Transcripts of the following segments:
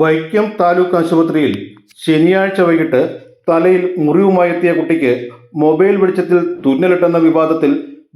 വൈക്കം താലൂക്ക് ആശുപത്രിയിൽ ശനിയാഴ്ച വൈകിട്ട് തലയിൽ മുറിവുമായി എത്തിയ കുട്ടിക്ക് മൊബൈൽ വെളിച്ചത്തിൽ തുന്നലിട്ടെന്ന വിവാദത്തിൽ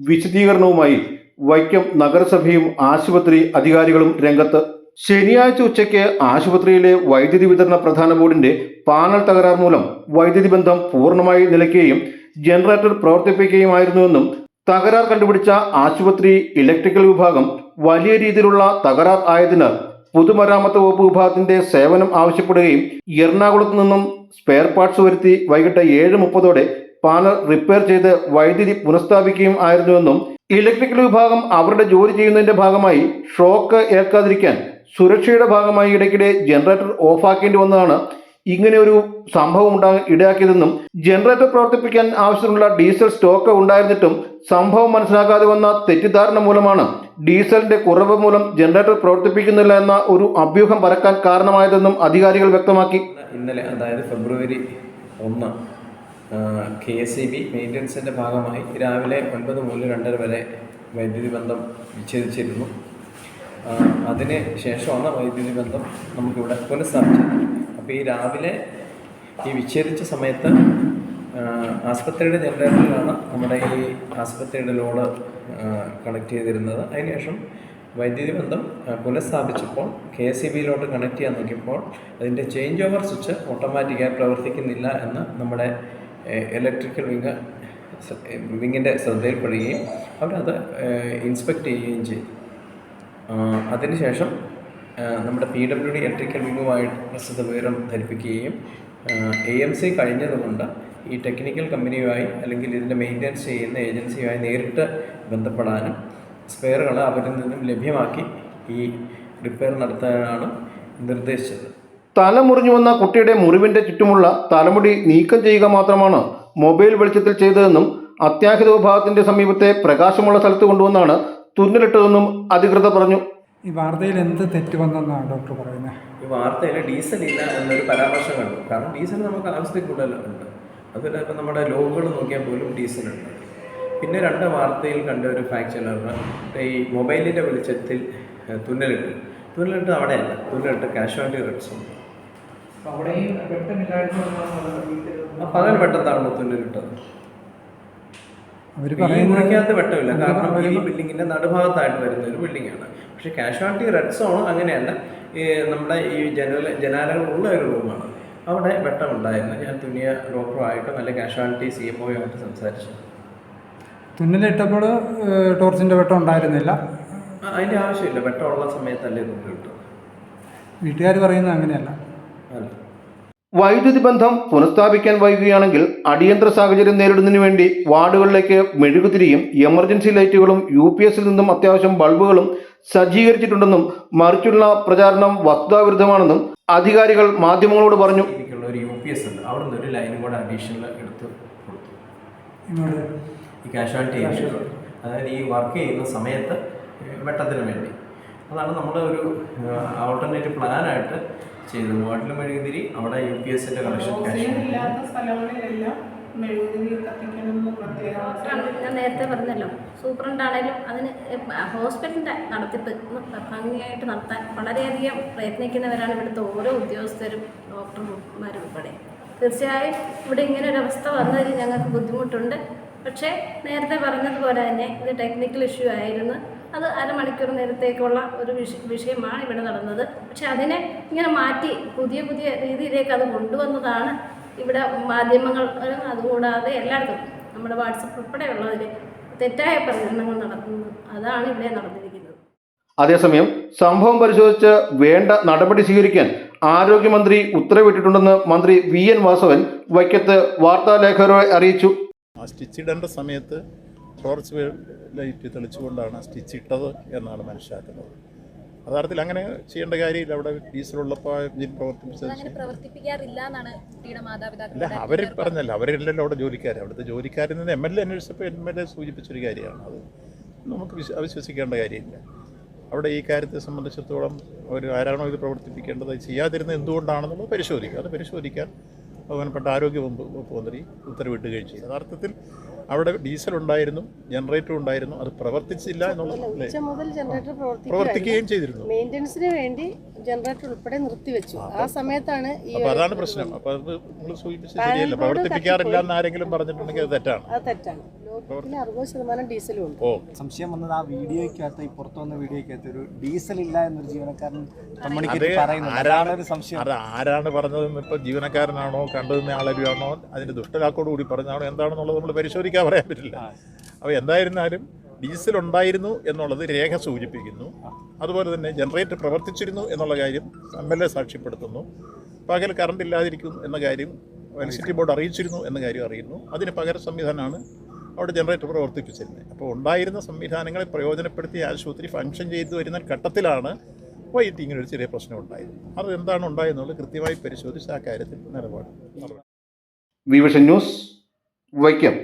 വിശദീകരണവുമായി വൈക്കം നഗരസഭയും ആശുപത്രി അധികാരികളും രംഗത്ത്. ശനിയാഴ്ച ഉച്ചയ്ക്ക് ആശുപത്രിയിലെ വൈദ്യുതി വിതരണ പ്രധാന ബോർഡിന്റെ പാനൽ തകരാർ മൂലം വൈദ്യുതി ബന്ധം പൂർണമായി നിലയ്ക്കുകയും ജനറേറ്റർ പ്രവർത്തിപ്പിക്കുകയുമായിരുന്നുവെന്നും തകരാർ കണ്ടുപിടിച്ച ആശുപത്രി ഇലക്ട്രിക്കൽ വിഭാഗം വലിയ രീതിയിലുള്ള തകരാർ ആയതിനാൽ പൊതുമരാമത്ത് വകുപ്പ് വിഭാഗത്തിന്റെ സേവനം ആവശ്യപ്പെടുകയും എറണാകുളത്ത് നിന്നും സ്പെയർ പാർട്സ് വരുത്തി വൈകിട്ട് ഏഴ് മുപ്പതോടെ പാനൽ റിപ്പയർ ചെയ്ത് വൈദ്യുതി പുനഃസ്ഥാപിക്കുകയും ആയിരുന്നുവെന്നും ഇലക്ട്രിക്കൽ വിഭാഗം അവരുടെ ജോലി ചെയ്യുന്നതിന്റെ ഭാഗമായി ഷോക്ക് ഏൽക്കാതിരിക്കാൻ സുരക്ഷയുടെ ഭാഗമായി ഇടയ്ക്കിടെ ജനറേറ്റർ ഓഫാക്കേണ്ടി വന്നതാണ് ഇങ്ങനെ ഒരു സംഭവം ഉണ്ടാകാൻ ഇടയാക്കിയതെന്നും ജനറേറ്റർ പ്രവർത്തിപ്പിക്കാൻ ആവശ്യമുള്ള ഡീസൽ സ്റ്റോക്ക് ഉണ്ടായിരുന്നിട്ടും സംഭവം മനസ്സിലാക്കാതെ വന്ന തെറ്റിദ്ധാരണ മൂലമാണ് ഡീസലിന്റെ കുറവ് മൂലം ജനറേറ്റർ പ്രവർത്തിപ്പിക്കുന്നില്ല എന്ന ഒരു അഭ്യൂഹം പരക്കാൻ കാരണമായതെന്നും അധികാരികൾ വ്യക്തമാക്കി. ഇന്നലെ അതായത് ഫെബ്രുവരി ഒന്ന് കെ എസ് ഇ ബി ഭാഗമായി രാവിലെ ഒൻപത് മുതൽ രണ്ടര വരെ വൈദ്യുതി ബന്ധം വിച്ഛേദിച്ചിരുന്നു. അതിന് ശേഷമാണ് വൈദ്യുതി ബന്ധം നമുക്കിവിടെ പുനഃസ്ഥാപിച്ചത്. അപ്പോൾ ഈ രാവിലെ ഈ വിച്ഛേദിച്ച സമയത്ത് ആസ്പത്രിയുടെ ജനറേറ്ററിലാണ് നമ്മുടെ ഈ ആസ്പത്രിയുടെ ലോഡ് കണക്ട് ചെയ്തിരുന്നത്. അതിനുശേഷം വൈദ്യുതി ബന്ധം പുനഃസ്ഥാപിച്ചപ്പോൾ കെ എസ് ഇ ബിയിലോട്ട് കണക്ട് ചെയ്യാൻ നോക്കിയപ്പോൾ അതിന്റെ ചേഞ്ച് ഓവർ സ്വിച്ച് ഓട്ടോമാറ്റിക്കായി പ്രവർത്തിക്കുന്നില്ല എന്ന് നമ്മുടെ ഇലക്ട്രിക്കൽ വിങ് വിങ്ങിന്റെ ശ്രദ്ധയിൽപ്പെടുകയും അവരത് ഇൻസ്പെക്റ്റ് ചെയ്യുകയും ചെയ്തു. അതിനുശേഷം നമ്മുടെ പി ഡബ്ല്യു ഡി ഇലക്ട്രിക്കൽ വിങ്ങുമായിട്ട് പ്രസ്തുത വിവരം ധരിപ്പിക്കുകയും എ എം സി കഴിഞ്ഞതുകൊണ്ട് ഈ ടെക്നിക്കൽ കമ്പനിയുമായി അല്ലെങ്കിൽ ഇതിന്റെ മെയിന്റനൻസ് ചെയ്യുന്ന ഏജൻസിയുമായി നേരിട്ട് ബന്ധപ്പെടാനും സ്പെയറുകൾ അവരിൽ നിന്നും ലഭ്യമാക്കി ഈ റിപ്പയർ നടത്താനാണ് നിർദ്ദേശിച്ചത്. തല മുറിഞ്ഞു വന്ന കുട്ടിയുടെ മുറിവിന്റെ ചുറ്റുമുള്ള തലമുടി നീക്കം ചെയ്യുക മാത്രമാണ് മൊബൈൽ വെളിച്ചത്തിൽ ചെയ്തതെന്നും അത്യാഹിത വിഭാഗത്തിന്റെ സമീപത്തെ പ്രകാശമുള്ള സ്ഥലത്ത് കൊണ്ടുവന്നാണ് തുന്നലിട്ടതെന്നും അധികൃതർ പറഞ്ഞു. ഈ വാർത്തയിൽ എന്ത് തെറ്റ് വന്നെന്നാണ് ഡോക്ടർ പറയുന്നത്? ഈ വാർത്തയിൽ ഡീസൽ ഇല്ല എന്നൊരു പരാമർശം കണ്ടു. കാരണം ഡീസൽ നമുക്ക് ആവശ്യത്തിൽ കൂടുതലുണ്ട് അതുപോലെ ഇപ്പം നമ്മുടെ ലോഗുകൾ നോക്കിയാൽ പോലും ഡീസൽ ഉണ്ട്. പിന്നെ രണ്ട് വാർത്തയിൽ കണ്ട ഒരു ഫാക്ചറാണ് ഈ മൊബൈലിന്റെ വെളിച്ചത്തിൽ തുന്നലിട്ട്. തുന്നലിട്ട് അവിടെയല്ല. തുന്നലിട്ട് കാഷ്വാലിറ്റി റേറ്റ്സ് ഉണ്ട്. ആ പകൽ വെട്ടത്താണല്ലോ തുന്നലിട്ടത്. അവർ ഈ പറയുന്നത് മുറിക്കകത്ത് വെട്ടമില്ല. കാരണം ഈ ബിൽഡിങ്ങിന്റെ നടുഭാഗത്തായിട്ട് വരുന്ന ഒരു ബിൽഡിംഗ് ആണ്. പക്ഷെ കാഷ്വാലിറ്റി റെഡ് സോൺ അങ്ങനെയല്ല. ഈ നമ്മുടെ ഈ ജനറൽ ജനാലകളുള്ള ഒരു റൂമാണ് അവിടെ വെട്ടമുണ്ടായിരുന്നു. ഞാൻ തുന്നിയ ഡോക്ടറുമായിട്ടും അല്ലെങ്കിൽ കാഷ്വാലിറ്റി സി എം ഒയുമായിട്ട് സംസാരിച്ചു. തുന്നലിട്ടപ്പോൾ ടോർച്ചിന്റെ വെട്ടം ഉണ്ടായിരുന്നില്ല. അതിന്റെ ആവശ്യമില്ല. വെട്ടമുള്ള സമയത്തല്ലേ തുന്നി കിട്ടും വീട്ടുകാർ പറയുന്നത് അങ്ങനെയല്ല. അല്ല. വൈദ്യുതി ബന്ധം പുനഃസ്ഥാപിക്കാൻ വൈകുകയാണെങ്കിൽ അടിയന്തര സാഹചര്യം നേരിടുന്നതിന് വേണ്ടി വാർഡുകളിലേക്ക് മെഴുകുതിരിയും എമർജൻസി ലൈറ്റുകളും യു പി എസിൽ നിന്നും അത്യാവശ്യം ബൾബുകളും സജ്ജീകരിച്ചിട്ടുണ്ടെന്നും മറിച്ചുള്ള പ്രചാരണം വസ്തുതാവിരുദ്ധമാണെന്നും അധികാരികൾ മാധ്യമങ്ങളോട് പറഞ്ഞു. ഒരു യു പി എസ് ഉണ്ട്. അവിടെ നിന്ന് ഒരു ലൈനും കൂടെ അഡീഷണൽ എടുത്ത് കൊടുത്തു. ഈ കാഷ്വാലിറ്റി അതായത് ഈ വർക്ക് ചെയ്യുന്ന സമയത്ത് വെട്ടത്തിന് വേണ്ടി. അതാണ് നമ്മൾ ഒരു ആൾട്ടർനേറ്റീവ് പ്ലാനായിട്ട് ചെയ്തത്. വാട്ടിലും മെഴുകുതിരി അവിടെ യു പി എസിന്റെ കളക്ഷൻ ഞാൻ നേരത്തെ പറഞ്ഞല്ലോ. സൂപ്രണ്ടാണേലും അതിന് ഹോസ്പിറ്റലിന്റെ നടത്തിപ്പ് ഭംഗിയായിട്ട് നടത്താൻ വളരെയധികം പ്രയത്നിക്കുന്നവരാണ് ഇവിടുത്തെ ഓരോ ഉദ്യോഗസ്ഥരും ഡോക്ടർമാരും ഉൾപ്പെടെ. തീർച്ചയായും ഇവിടെ ഇങ്ങനെ ഒരു അവസ്ഥ വന്നതിൽ ഞങ്ങൾക്ക് ബുദ്ധിമുട്ടുണ്ട്. പക്ഷേ നേരത്തെ പറഞ്ഞതുപോലെ തന്നെ ഇത് ടെക്നിക്കൽ ഇഷ്യൂ ആയിരുന്നു. അത് അരമണിക്കൂർ നേരത്തേക്കുള്ള ഒരു വിഷ വിഷയമാണ് ഇവിടെ നടന്നത്. പക്ഷെ അതിനെ ഇങ്ങനെ മാറ്റി പുതിയ പുതിയ രീതിയിലേക്ക് അത് കൊണ്ടുവന്നതാണ് ഇവിടെ മാധ്യമങ്ങൾ അതുകൂടാതെ എല്ലായിടത്തും നമ്മുടെ വാട്സപ്പ് ഉൾപ്പെടെയുള്ളതിൽ തെറ്റായ പ്രചരണങ്ങൾ നടത്തുന്നു അതാണ് ഇവിടെ നടന്നിരിക്കുന്നത്. അതേസമയം സംഭവം പരിശോധിച്ച് വേണ്ട നടപടി സ്വീകരിക്കാൻ ആരോഗ്യമന്ത്രി ഉത്തരവിട്ടിട്ടുണ്ടെന്ന് മന്ത്രി വി എൻ വാസവൻ വൈക്കത്ത് വാർത്താലേഖകരെ അറിയിച്ചു. ആ സ്റ്റിച്ച് ഇടേണ്ട സമയത്ത് ടോർച്ച് ലൈറ്റ് തെളിച്ചുകൊണ്ടാണ് സ്റ്റിച്ച് ഇട്ടത് എന്നാണ് മനസ്സിലാക്കുന്നത്. യഥാർത്ഥത്തിൽ അങ്ങനെ ചെയ്യേണ്ട കാര്യമില്ല. അവിടെ ഡീസലുള്ളപ്പോൾ എഞ്ചിൻ മാതാപിതാക്കളുടെ അവർ പറഞ്ഞല്ല. അവരല്ലല്ലോ അവിടെ ജോലിക്കാർ അവിടുത്തെ ജോലിക്കാരിൽ നിന്ന് എം എൽ എ അന്വേഷിച്ചപ്പോൾ എം എൽ എ സൂചിപ്പിച്ചൊരു കാര്യമാണ് അത്. നമുക്ക് വിശ്വ അവിശ്വസിക്കേണ്ട കാര്യമില്ല. അവിടെ ഈ കാര്യത്തെ സംബന്ധിച്ചിടത്തോളം അവർ ആരാണോ ഇത് പ്രവർത്തിപ്പിക്കേണ്ടത് ചെയ്യാതിരുന്നത് എന്തുകൊണ്ടാണെന്നുള്ളത് പരിശോധിക്കുക. അത് പരിശോധിക്കാൻ ബഹുമാനപ്പെട്ട ആരോഗ്യ വകുപ്പ് മന്ത്രി ഉത്തരവിട്ടുകയും ചെയ്തു. യഥാർത്ഥത്തിൽ അവിടെ ഡീസൽ ഉണ്ടായിരുന്നു ജനറേറ്റർ ഉണ്ടായിരുന്നു അത് പ്രവർത്തിച്ചില്ല എന്നുള്ളത് പ്രവർത്തിക്കുകയായിരുന്നു. പ്രവർത്തിക്കുകയും ചെയ്തിരുന്നു. മെയിന്റനൻസിന് വേണ്ടി ജനറേറ്റർ ഉൾപ്പെടെ നിർത്തിവെച്ചു. ആ സമയത്താണ് ഈ അതാണ് പ്രശ്നം. അപ്പൊ അത് നിങ്ങൾ സൂചിപ്പിച്ചത് ശരിയല്ല. പ്രവർത്തിപ്പിക്കാറില്ല എന്ന് ആരെങ്കിലും പറഞ്ഞിട്ടുണ്ടെങ്കിൽ അത് തെറ്റാണ്. അത് തെറ്റാണ്. ലോകത്തിന് അറുപത് ശതമാനം ഡീസലും ഉണ്ട് സംശയം വന്നത് ആ വീഡിയോയ്ക്കകത്ത് ഈ പുറത്തു വന്ന വീഡിയോയ്ക്കകത്ത് ഒരു ഡീസൽ ഇല്ല എന്നൊരു ജീവനക്കാരൻ ആരാണ് അതാണ് ഒരു സംശയം. അത് ആരാണ് പറഞ്ഞതെന്ന് ഇപ്പൊ ജീവനക്കാരനാണോ കണ്ടതെന്ന ആളരുവാണോ അതിന്റെ ദുഷ്ടലാക്കോട് കൂടി പറഞ്ഞാണോ എന്താണെന്നുള്ളത് നമ്മൾ പരിശോധിക്കാൻ പറയാൻ പറ്റില്ല. അപ്പോൾ എന്തായിരുന്നാലും ഡീസൽ ഉണ്ടായിരുന്നു എന്നുള്ളത് രേഖ സൂചിപ്പിക്കുന്നു. അതുപോലെ തന്നെ ജനറേറ്റർ പ്രവർത്തിച്ചിരുന്നു എന്നുള്ള കാര്യം എം എൽ എ സാക്ഷ്യപ്പെടുത്തുന്നു. പകൽ കറണ്ട് ഇല്ലാതിരിക്കും എന്ന കാര്യം ഇലക്ട്രിസിറ്റി ബോർഡ് അറിയിച്ചിരുന്നു എന്ന കാര്യം അറിയുന്നു. അതിന് പകര സംവിധാനമാണ് അവിടെ ജനറേറ്റർ പ്രവർത്തിപ്പിച്ചിരുന്നത് അപ്പോൾ ഉണ്ടായിരുന്ന സംവിധാനങ്ങളെ പ്രയോജനപ്പെടുത്തി ആശുപത്രി ഫംഗ്ഷൻ ചെയ്തു വരുന്ന ഘട്ടത്തിലാണ് വൈകിട്ട് ഇങ്ങനെ ഒരു ചെറിയ പ്രശ്നം ഉണ്ടായത്. അത് എന്താണ് ഉണ്ടായെന്നുള്ളത് കൃത്യമായി പരിശോധിച്ച് ആ കാര്യത്തിൽ നിലപാട് വിവിഷൻ ന്യൂസ് വൈക്കം.